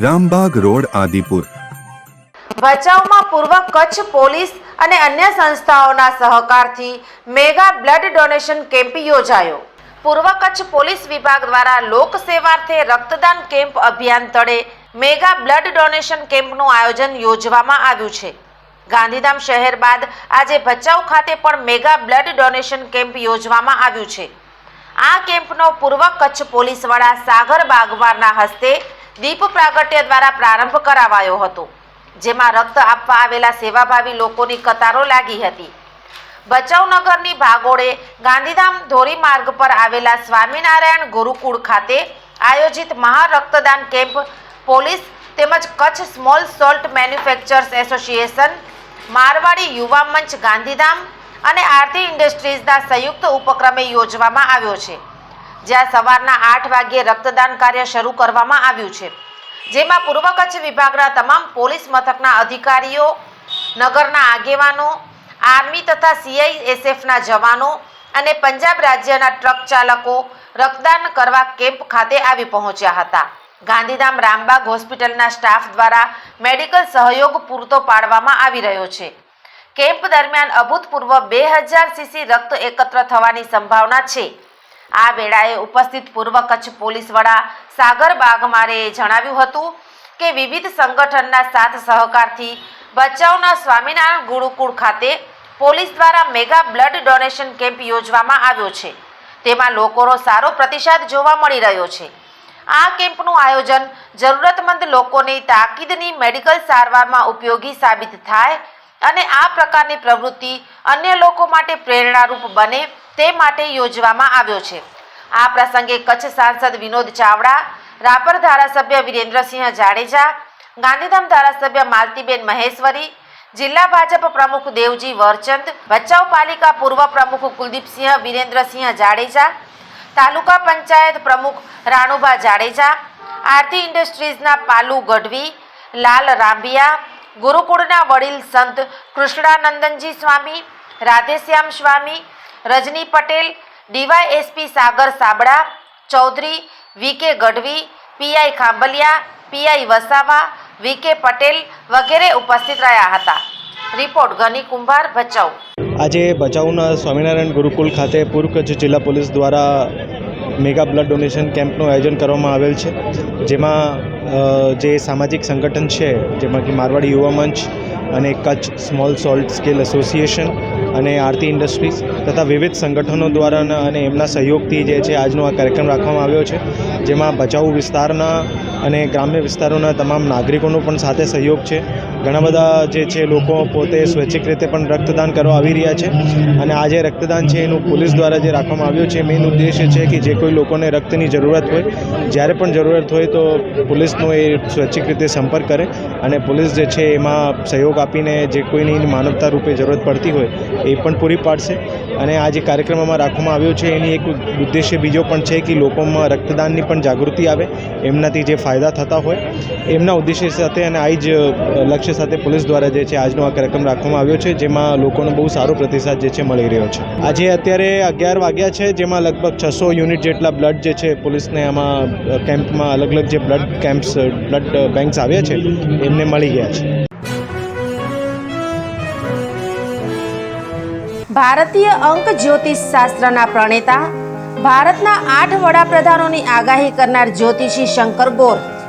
Rambag road, Adipur. ભચાઉમાં પૂર્વ Kutch police અને અન્ય સંસ્થાઓના સહકારથી મેગા બ્લડ ડોનેશન કેમ્પ યોજાયો. પૂર્વ કચ્છ પોલીસ વિભાગ દ્વારા લોક સેવાર્થે રક્તદાન કેમ્પ અભિયાન તળે મેગા બ્લડ ડોનેશન કેમ્પનું આયોજન યોજવામાં આવ્યું છે. ગાંધીધામ શહેર બાદ આજે ભચાઉ ખાતે પણ મેગા બ્લડ ડોનેશન કેમ્પ યોજવામાં આવ્યું છે. આ કેમ્પનો પૂર્વ કચ્છ પોલીસ વડા સાગર બાગવારના હસ્તે દીપ પ્રાગટ્ય દ્વારા પ્રારંભ કરાવાયો હતો, જેમાં રક્ત આપવા આવેલા સેવાભાવી લોકોની કતારો લાગી હતી. ભચાઉનગરની ભાગોળે ગાંધીધામ ધોરી માર્ગ પર આવેલા સ્વામિનારાયણ ગુરુકુળ ખાતે આયોજિત મહા રક્તદાન કેમ્પ પોલીસ તેમજ Kutch small salt manufacturers association, Marwadi Yuva Manch Gandhidham અને આરતી ઇન્ડસ્ટ્રીઝના સંયુક્ત ઉપક્રમે યોજવામાં આવ્યો છે. જ્યાં સવારના આઠ વાગ્યે રક્તદાન કાર્ય શરૂ કરવામાં આવ્યું છે. જેમાં પૂર્વ કચ્છ વિભાગના તમામ પોલીસ મથકના અધિકારીઓ, નગરના આગેવાનો, આર્મી તથા સીઆઈએસએફના જવાનો અને પંજાબ રાજ્યના ટ્રક ચાલકો રક્તદાન કરવા કેમ્પ ખાતે આવી પહોંચ્યા હતા. ગાંધીધામ રામબાગ હોસ્પિટલના સ્ટાફ દ્વારા મેડિકલ સહયોગ પૂરતો પાડવામાં આવી રહ્યો છે. કેમ્પ દરમિયાન અભૂતપૂર્વ બે હજાર સીસી રક્ત એકત્ર થવાની સંભાવના છે. આ વેળાએ ઉપસ્થિત પૂર્વ કચ્છ પોલીસ વડા સાગર બાગમારે જણાવ્યું હતું કે વિવિધ સંગઠનના સાથ સહકારથી ભચાઉના સ્વામિનારાયણ ગુરુકુળ ખાતે પોલીસ દ્વારા મેગા બ્લડ ડોનેશન કેમ્પ યોજવામાં આવ્યો છે. તેમાં લોકોનો સારો પ્રતિસાદ જોવા મળી રહ્યો છે. આ કેમ્પનું આયોજન જરૂરતમંદ લોકોની તાકીદની મેડિકલ સારવારમાં ઉપયોગી સાબિત થાય અને આ પ્રકારની પ્રવૃત્તિ અન્ય લોકો માટે પ્રેરણારૂપ બને તે માટે યોજવામાં આવ્યો છે. આ પ્રસંગે કચ્છ સાંસદ વિનોદ ચાવડા, રાપર ધારાસભ્ય વિરેન્દ્રસિંહ જાડેજા, ગાંધીધામ ધારાસભ્ય માલતીબેન મહેશ્વરી, જિલ્લા ભાજપ પ્રમુખ દેવજી વરચંદ, ભચાઉ પાલિકા પૂર્વ પ્રમુખ કુલદીપસિંહ વિરેન્દ્રસિંહ જાડેજા, તાલુકા પંચાયત પ્રમુખ રાણુભા જાડેજા, આરતી ઇન્ડસ્ટ્રીઝના પાલુ ગઢવી, લાલ રાંભિયા, ગુરુકુળના વડીલ સંત Krishnanandanji Swami, Radheshyam Swami Rajni Patel, DYSP Sagar Sabda Chaudhary VK Gadhvi PI Khambhaliya PI Vasava VK Patel વગેરે ઉપસ્થિત રહ્યા હતા. રિપોર્ટ ગની કુંભાર ભચાઉ. આજે ભચાઉના સ્વામિનારાયણ ગુરુકુલ ખાતે પૂર્વ કચ્છ જિલ્લા પોલીસ દ્વારા મેગા બ્લડ ડોનેશન કેમ્પનું આયોજન કરવામાં આવેલ છે, જેમાં જે સામાજિક સંગઠન છે જેમાં કે મારવાડી યુવા મંચ અને Kutch small salt scale association અને આરતી ઇન્ડસ્ટ્રીઝ તથા વિવિધ સંગઠનો દ્વારા અને એમના સહયોગથી જે છે આજનો આ કાર્યક્રમ રાખવામાં આવ્યો છે, જેમાં ભચાઉ વિસ્તારના અને ગ્રામ્ય વિસ્તારોના તમામ નાગરિકોનો પણ સાથે સહયોગ છે. ઘણા બધા જે છે લોકો પોતે સ્વૈચ્છિક રીતે પણ રક્તદાન કરવા આવી રહ્યા છે. અને આ જે રક્તદાન છે એનું પોલીસ દ્વારા જે રાખવામાં આવ્યું છે મેઇન ઉદ્દેશ્ય છે કે જે કોઈ લોકોને રક્તની જરૂરત હોય જ્યારે પણ જરૂરત હોય તો પોલીસનો એ સ્વૈચ્છિક રીતે સંપર્ક કરે અને પોલીસ જે છે એમાં સહયોગ આપીને જે કોઈની માનવતા રૂપે જરૂરત પડતી હોય એ પણ પૂરી પાડશે. અને આ જે કાર્યક્રમમાં રાખવામાં આવ્યો છે એની એક ઉદ્દેશ્ય બીજો પણ છે કે લોકોમાં રક્તદાનની પણ જાગૃતિ આવે એમનાથી જે ફાયદા થતા હોય એમના ઉદ્દેશ્ય સાથે અને આ જ અ, લક્ષ્ય સાથે પોલીસ દ્વારા જે છે આજનો આ કાર્યક્રમ રાખવામાં આવ્યો છે, જેમાં લોકોનો બહુ સારો પ્રતિસાદ જે છે મળી રહ્યો છે. આજે અત્યારે અગિયાર વાગ્યા છે, જેમાં લગભગ છસો યુનિટ જેટલા બ્લડ જે છે પોલીસને આમાં કેમ્પમાં અલગ અલગ જે બ્લડ કેમ્પ્સ બ્લડ બેંક્સ આવ્યા છે, એમને મળી ગયા છે. ભારતીય અંક જ્યોતિષ શાસ્ત્રના પ્રણેતા, ભારતના આઠ વડાપ્રધાનોની આગાહી કરનાર જ્યોતિષી શંકર ગોર